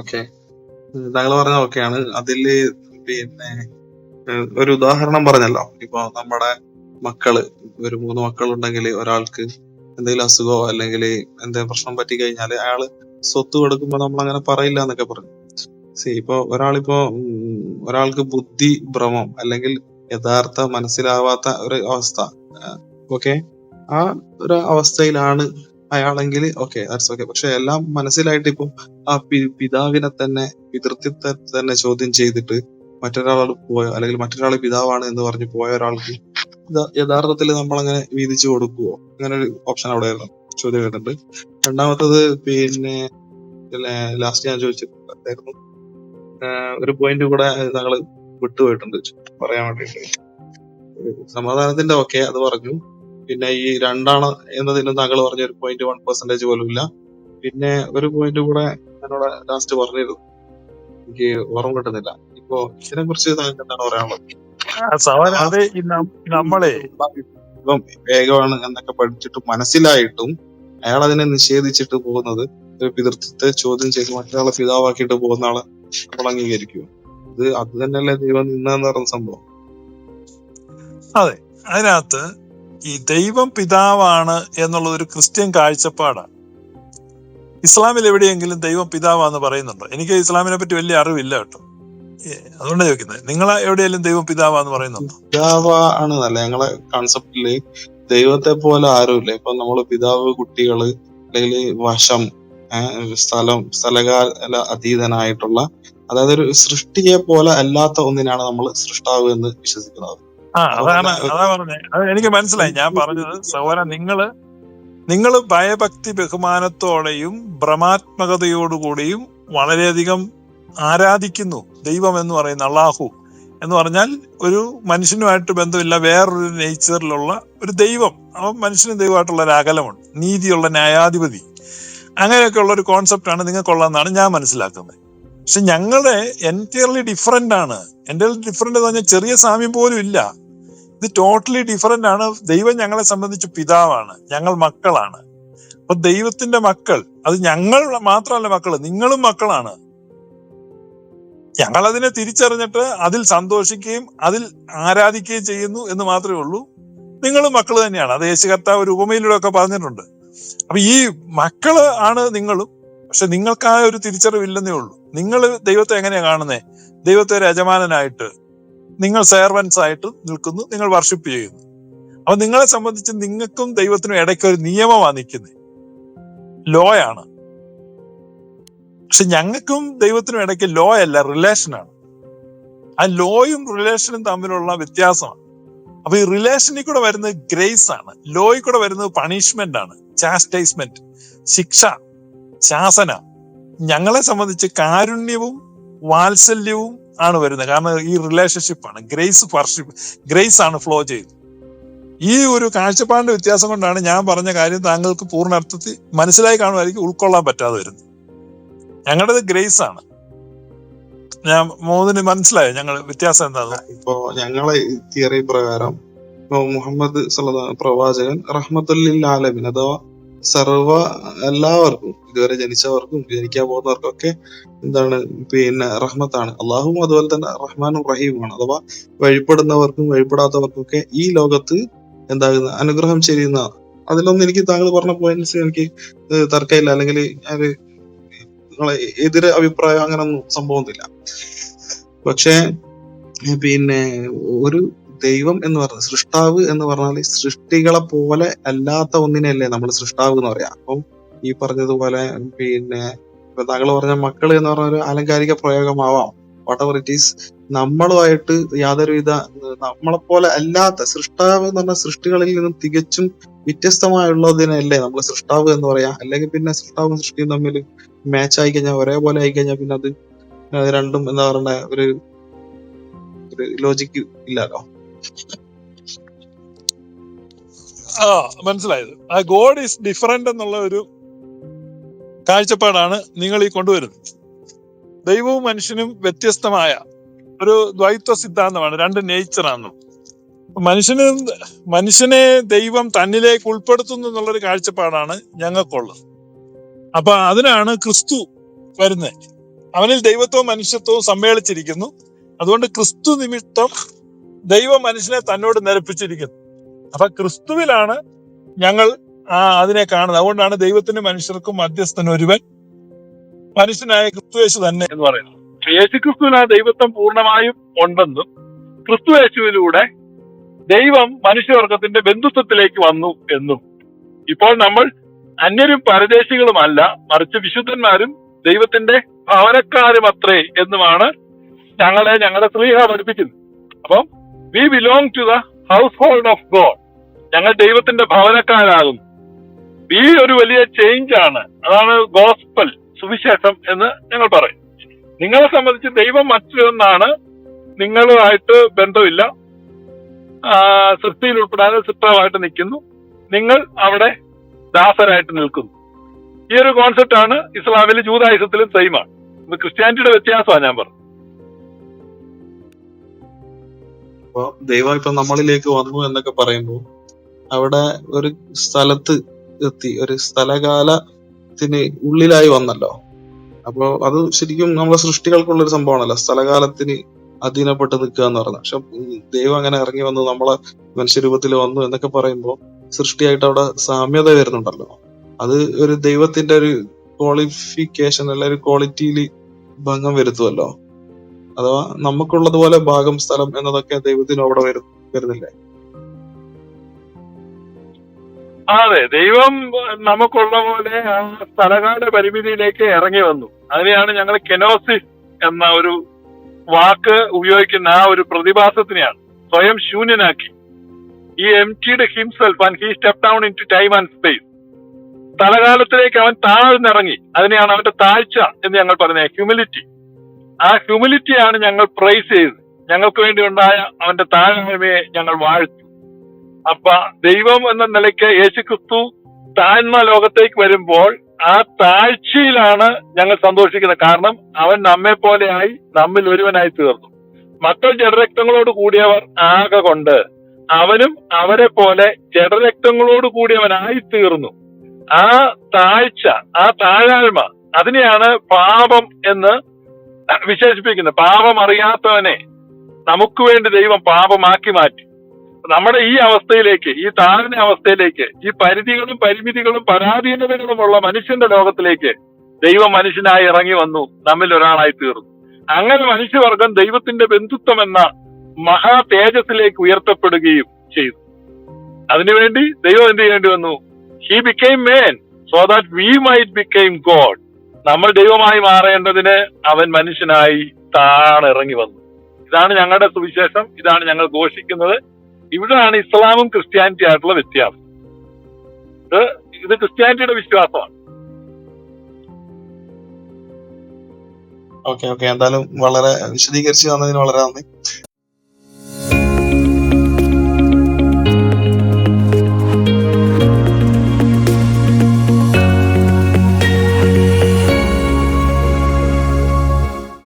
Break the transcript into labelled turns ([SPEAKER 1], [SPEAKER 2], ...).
[SPEAKER 1] Okay താങ്കൾ പറഞ്ഞ ഓക്കെയാണ് അതിൽ പിന്നെ ഒരു ഉദാഹരണം പറഞ്ഞല്ലോ. ഇപ്പൊ നമ്മുടെ മക്കൾ ഒരു മൂന്ന് മക്കളുണ്ടെങ്കിൽ ഒരാൾക്ക് എന്തെങ്കിലും അസുഖമോ അല്ലെങ്കിൽ എന്തെങ്കിലും പ്രശ്നം പറ്റി കഴിഞ്ഞാൽ അയാൾ സ്വത്ത് കൊടുക്കുമ്പോ നമ്മൾ അങ്ങനെ പറയില്ല എന്നൊക്കെ പറഞ്ഞു. സി ഇപ്പൊ ഒരാളിപ്പോ ഒരാൾക്ക് ബുദ്ധി ഭ്രമം അല്ലെങ്കിൽ യഥാർത്ഥ മനസ്സിലാവാത്ത ഒരു അവസ്ഥ ഓക്കെ ആ ഒരു അവസ്ഥയിലാണ് അയാളെങ്കിൽ ഓക്കെ ദാറ്റ്സ് ഓക്കെ പക്ഷെ എല്ലാം മനസ്സിലായിട്ട് ഇപ്പൊ ആ പിതാവിനെ തന്നെ പിതൃത്വത്തെ തന്നെ ചോദ്യം ചെയ്തിട്ട് മറ്റൊരാളോട് പോയോ അല്ലെങ്കിൽ മറ്റൊരാൾ പിതാവാണ് എന്ന് പറഞ്ഞ് പോയ ഒരാൾക്ക് യഥാർത്ഥത്തിൽ നമ്മൾ അങ്ങനെ വീതിച്ചു കൊടുക്കുവോ? അങ്ങനെ ഒരു ഓപ്ഷൻ അവിടെ ചോദ്യം വരുന്നുണ്ട്. രണ്ടാമത്തത് പിന്നെ ലാസ്റ്റ് ഞാൻ ചോദിച്ചിട്ടുണ്ടായിരുന്നു. ഒരു പോയിന്റ് കൂടെ ഞങ്ങൾ വിട്ടുപോയിട്ടുണ്ട്. പറയാൻ വേണ്ടിട്ട് സമാധാനത്തിന്റെ ഓക്കെ അത് പറഞ്ഞു. പിന്നെ ഈ രണ്ടാണ് എന്നതിനും താങ്കൾ പറഞ്ഞ ഒരു പോയിന്റ് വൺ പെർസെന്റേജ് പോലും ഇല്ല. പിന്നെ ഒരു പോയിന്റ് കൂടെ എന്നോട് ലാസ്റ്റ് പറഞ്ഞിരുന്നു. എനിക്ക് ഓർമ്മ കിട്ടുന്നില്ല. ഇപ്പോ ഇതിനെ കുറിച്ച് താങ്കൾക്ക് എന്താണ് പറയാനുള്ളത്?
[SPEAKER 2] നമ്മളെ
[SPEAKER 1] ഇപ്പം വേഗമാണ് എന്നൊക്കെ പഠിച്ചിട്ട് മനസ്സിലായിട്ടും അയാൾ അതിനെ നിഷേധിച്ചിട്ട് പോകുന്നത് ഒരു പിതൃത്വത്തെ ചോദ്യം ചെയ്ത് മറ്റൊരാളെ പിതാവാക്കിയിട്ട് പോകുന്ന ആളെ നമ്മൾ അംഗീകരിക്കും ഇത് അത് തന്നെയല്ലേ ദൈവം നിന്നെന്ന് പറഞ്ഞ സംഭവം.
[SPEAKER 2] അതെ അതിനകത്ത് ഈ ദൈവം പിതാവാണ് എന്നുള്ളത് ഒരു ക്രിസ്ത്യൻ കാഴ്ചപ്പാടാണ്. ഇസ്ലാമിൽ എവിടെയെങ്കിലും ദൈവം പിതാവാന്ന് പറയുന്നുണ്ടോ? എനിക്ക് ഇസ്ലാമിനെ പറ്റി വലിയ അറിവില്ല കേട്ടോ. അതുകൊണ്ടാണ് ചോദിക്കുന്നത് നിങ്ങൾ എവിടെയെങ്കിലും ദൈവം പിതാവാന്ന് പറയുന്നുണ്ടോ?
[SPEAKER 1] പിതാവാണ് നല്ല ഞങ്ങളെ കോൺസെപ്റ്റിൽ ദൈവത്തെ പോലെ ആരുമില്ല. ഇപ്പൊ നമ്മൾ പിതാവ് കുട്ടികൾ അല്ലെങ്കിൽ വശം സ്ഥലം സ്ഥലകാല അതീതനായിട്ടുള്ള അതായത് ഒരു സൃഷ്ടിയെ പോലെ അല്ലാത്ത ഒന്നിനാണ് നമ്മൾ സൃഷ്ടാവ് എന്ന് വിശ്വസിക്കുന്നത്.
[SPEAKER 2] ആ
[SPEAKER 1] അപ്പൊ
[SPEAKER 2] അതാണ് അതാ അത് എനിക്ക് മനസ്സിലായി. ഞാൻ പറഞ്ഞത് സഹോദര നിങ്ങൾ നിങ്ങൾ ഭയഭക്തി ബഹുമാനത്തോടെയും ഭ്രമാത്മകതയോടുകൂടിയും വളരെയധികം ആരാധിക്കുന്നു ദൈവം എന്ന് പറയുന്ന അള്ളാഹു എന്ന് പറഞ്ഞാൽ ഒരു മനുഷ്യനുമായിട്ട് ബന്ധമില്ല. വേറൊരു നേച്ചറിലുള്ള ഒരു ദൈവം. അവൻ മനുഷ്യനും ദൈവമായിട്ടുള്ള ഒരു അകലമുണ്ട്. നീതിയുള്ള ന്യായാധിപതി. അങ്ങനെയൊക്കെയുള്ള ഒരു കോൺസെപ്റ്റാണ് നിങ്ങൾക്കുള്ളതെന്നാണ് ഞാൻ മനസ്സിലാക്കുന്നത്. പക്ഷെ ഞങ്ങളുടെ എന്റയർലി ഡിഫറെന്റ് ആണ്. എന്റെ ഡിഫറെന്റ് എന്ന് പറഞ്ഞാൽ ചെറിയ സാമ്യം പോലും ഇല്ല. ഇത് ടോട്ടലി ഡിഫറെന്റ് ആണ്. ദൈവം ഞങ്ങളെ സംബന്ധിച്ച് പിതാവാണ്. ഞങ്ങൾ മക്കളാണ്. അപ്പൊ ദൈവത്തിന്റെ മക്കൾ അത് ഞങ്ങൾ മാത്രമല്ല മക്കൾ നിങ്ങളും മക്കളാണ്. ഞങ്ങൾ അതിനെ തിരിച്ചറിഞ്ഞിട്ട് അതിൽ സന്തോഷിക്കുകയും അതിൽ ആരാധിക്കുകയും ചെയ്യുന്നു എന്ന് മാത്രമേ ഉള്ളൂ. നിങ്ങളും മക്കൾ തന്നെയാണ്. അത് യേശു കർത്താവ് ഒരു ഉപമയിലൂടെ ഒക്കെ പറഞ്ഞിട്ടുണ്ട്. അപ്പൊ ഈ മക്കൾ ആണ് നിങ്ങളും. പക്ഷെ നിങ്ങൾക്ക് ആ ഒരു തിരിച്ചറിവില്ലെന്നേ ഉള്ളൂ. നിങ്ങൾ ദൈവത്തെ എങ്ങനെയാ കാണുന്നേ? ദൈവത്തെ ഒരു യജമാനനായിട്ട് നിങ്ങൾ സെർവൻസ് ആയിട്ട് നിൽക്കുന്നു നിങ്ങൾ വർഷിപ്പ് ചെയ്യുന്നു. അപ്പൊ നിങ്ങളെ സംബന്ധിച്ച് നിങ്ങൾക്കും ദൈവത്തിനും ഇടയ്ക്ക് ഒരു നിയമമാണ് നിൽക്കുന്നത്. ലോ ആണ്. പക്ഷെ ഞങ്ങൾക്കും ദൈവത്തിനും ഇടയ്ക്ക് ലോ അല്ല റിലേഷൻ ആണ്. ആ ലോയും റിലേഷനും തമ്മിലുള്ള വ്യത്യാസമാണ്. അപ്പൊ ഈ റിലേഷനിൽ കൂടെ വരുന്നത് ഗ്രേസ് ആണ്. ലോയിൽ കൂടെ വരുന്നത് പണിഷ്മെന്റ് ആണ്. ചാസ്റ്റൈസ്മെന്റ് ശിക്ഷ. ശാസന. ഞങ്ങളെ സംബന്ധിച്ച് കാരുണ്യവും വാത്സല്യവും ആണ് വരുന്നത്. കാരണം ഈ റിലേഷൻഷിപ്പ് ആണ്. ഗ്രേസ് വർഷിപ്പ് ഗ്രേസ് ആണ് ഫ്ലോ ചെയ്യുന്നത് ഈ ഒരു കാഴ്ചപ്പാടിന്റെ വ്യത്യാസം കൊണ്ടാണ് ഞാൻ പറഞ്ഞ കാര്യം താങ്കൾക്ക് പൂർണ അർത്ഥത്തിൽ മനസ്സിലായി കാണുമായിരിക്കും ഉൾക്കൊള്ളാൻ പറ്റാതെ വരുന്നത്. ഞങ്ങളുടെ ഗ്രേസ് ആണ്. ഞാൻ മോദിന് മനസ്സിലായോ ഞങ്ങൾ വ്യത്യാസം എന്താണ്
[SPEAKER 1] ഇപ്പോ ഞങ്ങളെ തിയറി പ്രകാരം മുഹമ്മദ് പ്രവാചകൻ റഹ്മത്തുല്ലിൽ ആലമിൻ അഥവാ സർവ എല്ലാവർക്കും ഇതുവരെ ജനിച്ചവർക്കും ജനിക്കാൻ പോകുന്നവർക്കും ഒക്കെ എന്താണ് പിന്നെ റഹ്മത്താണ്. അള്ളാഹും അതുപോലെ തന്നെ റഹ്മാനും റഹീമുമാണ്. അഥവാ വഴിപ്പെടുന്നവർക്കും വഴിപ്പെടാത്തവർക്കും ഒക്കെ ഈ ലോകത്ത് എന്താകുന്ന അനുഗ്രഹം ചെയ്യുന്ന അതിലൊന്നും എനിക്ക് താങ്കൾ പറഞ്ഞ പോയിന്റ്സ് എനിക്ക് തർക്കമില്ല. അല്ലെങ്കിൽ നിങ്ങളെ എതിരെ അഭിപ്രായം അങ്ങനൊന്നും സംഭവമൊന്നുമില്ല. പക്ഷേ പിന്നെ ഒരു ദൈവം എന്ന് പറഞ്ഞ സൃഷ്ടാവ് എന്ന് പറഞ്ഞാൽ സൃഷ്ടികളെ പോലെ അല്ലാത്ത ഒന്നിനെയല്ലേ നമ്മൾ സൃഷ്ടാവ് എന്ന് പറയാം. അപ്പം ഈ പറഞ്ഞതുപോലെ പിന്നെ താങ്കൾ പറഞ്ഞ മക്കൾ എന്ന് പറഞ്ഞ ഒരു ആലങ്കാരിക പ്രയോഗമാവാം. വാട്ട് എവർ ഇറ്റ് ഈസ് നമ്മളുമായിട്ട് യാതൊരുവിധ നമ്മളെ പോലെ അല്ലാത്ത സൃഷ്ടാവ് എന്ന് പറഞ്ഞ സൃഷ്ടികളിൽ നിന്നും തികച്ചും വ്യത്യസ്തമായുള്ളതിനല്ലേ നമ്മൾ സൃഷ്ടാവ് എന്ന് പറയാം. അല്ലെങ്കിൽ പിന്നെ സൃഷ്ടാവും സൃഷ്ടിയും തമ്മിൽ മാച്ച് ആയി കഴിഞ്ഞാൽ ഒരേപോലെ ആയി കഴിഞ്ഞാൽ പിന്നെ അത് അത് രണ്ടും എന്താ പറയണ്ട ഒരു ഒരു ലോജിക്ക് ഇല്ലല്ലോ
[SPEAKER 2] ആ മനസ്സിലായത്. ആ ഗോഡ് ഈസ് ഡിഫറെന്റ് എന്നുള്ള ഒരു കാഴ്ചപ്പാടാണ് നിങ്ങൾ ഈ കൊണ്ടുവരുന്നത്. ദൈവവും മനുഷ്യനും വ്യത്യസ്തമായ ഒരു ദ്വൈത്വ സിദ്ധാന്തമാണ് രണ്ട് നേച്ചറാണ് മനുഷ്യന് മനുഷ്യനെ ദൈവം തന്നിലേക്ക് ഉൾപ്പെടുത്തുന്നു എന്നുള്ളൊരു കാഴ്ചപ്പാടാണ് ഞങ്ങൾക്കുള്ളത്. അപ്പൊ അതിനാണ് ക്രിസ്തു വരുന്നത്.
[SPEAKER 3] അവനിൽ ദൈവത്വവും മനുഷ്യത്വവും സമ്മേളിച്ചിരിക്കുന്നു. അതുകൊണ്ട് ക്രിസ്തു നിമിത്തം ദൈവം മനുഷ്യനെ തന്നോട് നിരപ്പിച്ചിരിക്കുന്നു. അപ്പൊ ക്രിസ്തുവിലാണ് ഞങ്ങൾ ആ അതിനെ കാണുന്നത്. അതുകൊണ്ടാണ് ദൈവത്തിനും മനുഷ്യർക്കും മധ്യസ്ഥൻ ഒരുവൻ. മനുഷ്യനായ ക്രിസ്തുവേശു തന്നെ എന്ന് പറയുന്നത്. യേശു ആ ദൈവത്വം പൂർണമായും ഉണ്ടെന്നും ക്രിസ്തു യേശുവിലൂടെ ദൈവം മനുഷ്യവർഗത്തിന്റെ ബന്ധുത്വത്തിലേക്ക് വന്നു എന്നും. ഇപ്പോൾ നമ്മൾ അന്യരും പരദേശികളുമല്ല മറിച്ച് വിശുദ്ധന്മാരും ദൈവത്തിന്റെ ഭവനക്കാരും അത്രേ എന്നുമാണ് ഞങ്ങളെ ഞങ്ങളുടെ സ്ത്രീഹ പഠിപ്പിക്കുന്നത്. അപ്പം we belong to the household of God ഞങ്ങൾ ദൈവത്തിന്റെ ഭവനക്കാരാകുന്നു. ഈ ഒരു വലിയ ചേഞ്ച് ആണ്. അതാണ് ഗോസ്പൽ സുവിശേഷം എന്ന് ഞങ്ങൾ പറയും. നിങ്ങളെ സംബന്ധിച്ച് ദൈവം മറ്റൊന്നാണ് നിങ്ങളുമായിട്ട് ബന്ധമില്ല. സൃഷ്ടിയിൽ ഉൾപ്പെടാതെ സൃഷ്ടമായിട്ട് നിൽക്കുന്നു. നിങ്ങൾ അവിടെ ദാസരായിട്ട് നിൽക്കുന്നു. ഈ ഒരു കോൺസെപ്റ്റ് ആണ് ഇസ്ലാമിലും ജൂതായുസത്തിലും സെയിമാണ് ക്രിസ്ത്യാനിറ്റിയുടെ വ്യത്യാസമാണ് ഞാൻ പറഞ്ഞത്.
[SPEAKER 1] അപ്പൊ ദൈവം ഇപ്പൊ നമ്മളിലേക്ക് വന്നു എന്നൊക്കെ പറയുമ്പോൾ അവിടെ ഒരു സ്ഥലത്ത് എത്തി ഒരു സ്ഥലകാലത്തിന് ഉള്ളിലായി വന്നല്ലോ. അപ്പൊ അത് ശരിക്കും നമ്മളെ സൃഷ്ടികൾക്കുള്ള ഒരു സംഭവമാണല്ലോ. സ്ഥലകാലത്തിന് അധീനപ്പെട്ട് നിൽക്കുക എന്ന് പറയുന്നത്. പക്ഷെ ദൈവം അങ്ങനെ ഇറങ്ങി വന്നു നമ്മളെ മനുഷ്യരൂപത്തിൽ വന്നു എന്നൊക്കെ പറയുമ്പോൾ സൃഷ്ടിയായിട്ട് അവിടെ സാമ്യത വരുന്നുണ്ടല്ലോ. അത് ഒരു ദൈവത്തിന്റെ ഒരു ക്വാളിഫിക്കേഷൻ അല്ല ഒരു ക്വാളിറ്റിയിൽ ഭംഗം വരുത്തുമല്ലോ അഥവാ നമുക്കുള്ളതുപോലെ ഭാഗം സ്ഥലം എന്നതൊക്കെ ദൈവത്തിന് അവിടെ വരും വരുന്നില്ലേ?
[SPEAKER 3] അതെ ദൈവം നമുക്കുള്ള പോലെ ആ സ്ഥലകാല പരിമിതിയിലേക്ക് ഇറങ്ങി വന്നു. അതിനെയാണ് ഞങ്ങൾ കെനോസിസ് എന്ന ഒരു വാക്ക് ഉപയോഗിക്കുന്ന ആ ഒരു പ്രതിഭാസത്തിനെയാണ്. സ്വയം ശൂന്യനാക്കി. ഈ എം ടിയുടെ himself and he step down into time and space. സ്ഥലകാലത്തിലേക്ക് അവൻ താഴ്ന്നിറങ്ങി. അതിനെയാണ് അവന്റെ താഴ്ച എന്ന് ഞങ്ങൾ പറഞ്ഞത്. ഹ്യൂമിലിറ്റി. ആ ഹ്യൂമിലിറ്റിയാണ് ഞങ്ങൾ പ്രൈസ് ചെയ്തത്. ഞങ്ങൾക്ക് വേണ്ടി ഉണ്ടായ അവന്റെ താഴ്മയെ ഞങ്ങൾ വാഴ്ത്തു. അപ്പൊ ദൈവം എന്ന നിലയ്ക്ക് യേശു ക്രിസ്തു താഴ്ന്ന ലോകത്തേക്ക് വരുമ്പോൾ ആ താഴ്ചയിലാണ് ഞങ്ങൾ സന്തോഷിക്കുന്നത്. കാരണം അവൻ നമ്മെ പോലെയായി നമ്മിൽ ഒരുവനായി തീർന്നു. മക്കൾ ജഡരക്തങ്ങളോട് കൂടിയവർ ആകെ കൊണ്ട് അവനും അവരെ പോലെ ജഡരക്തങ്ങളോട് കൂടിയവനായി തീർന്നു. ആ താഴ്ച ആ താഴാഴ്മ അതിനെയാണ് പാപം എന്ന് വിശേഷിപ്പിക്കുന്നത് പാപം അറിയാത്തവനെ നമുക്ക് വേണ്ടി ദൈവം പാപമാക്കി മാറ്റി. നമ്മുടെ ഈ അവസ്ഥയിലേക്ക് ഈ താഴ്ന്ന അവസ്ഥയിലേക്ക് ഈ പരിധികളും പരിമിതികളും പരാധീനതകളുമുള്ള മനുഷ്യന്റെ ലോകത്തിലേക്ക് ദൈവം മനുഷ്യനായി ഇറങ്ങി വന്നു. നമ്മിൽ ഒരാളായി തീർന്നു. അങ്ങനെ മനുഷ്യവർഗം ദൈവത്തിന്റെ ബന്ധുത്വം എന്ന മഹാ തേജസ്സിലേക്ക് ഉയർത്തപ്പെടുകയും ചെയ്തു. അതിനുവേണ്ടി ദൈവം എന്ത് ചെയ്യേണ്ടി വന്നു? He became man so that we might became God നമ്മൾ ദൈവമായി മാറേണ്ടതിന് അവൻ മനുഷ്യനായി താണിറങ്ങി വന്നു. ഇതാണ് ഞങ്ങളുടെ സുവിശേഷം ഇതാണ് ഞങ്ങൾ ഘോഷിക്കുന്നത്. ഇവിടെയാണ് ഇസ്ലാമും ക്രിസ്ത്യാനിറ്റി ആയിട്ടുള്ള വ്യത്യാസം. ഇത് ഇത് ക്രിസ്ത്യാനിറ്റിയുടെ വിശ്വാസമാണ്.
[SPEAKER 1] Okay okay. എന്തായാലും വളരെ വിശദീകരിച്ച് തന്നതിന് വളരെ നന്ദി.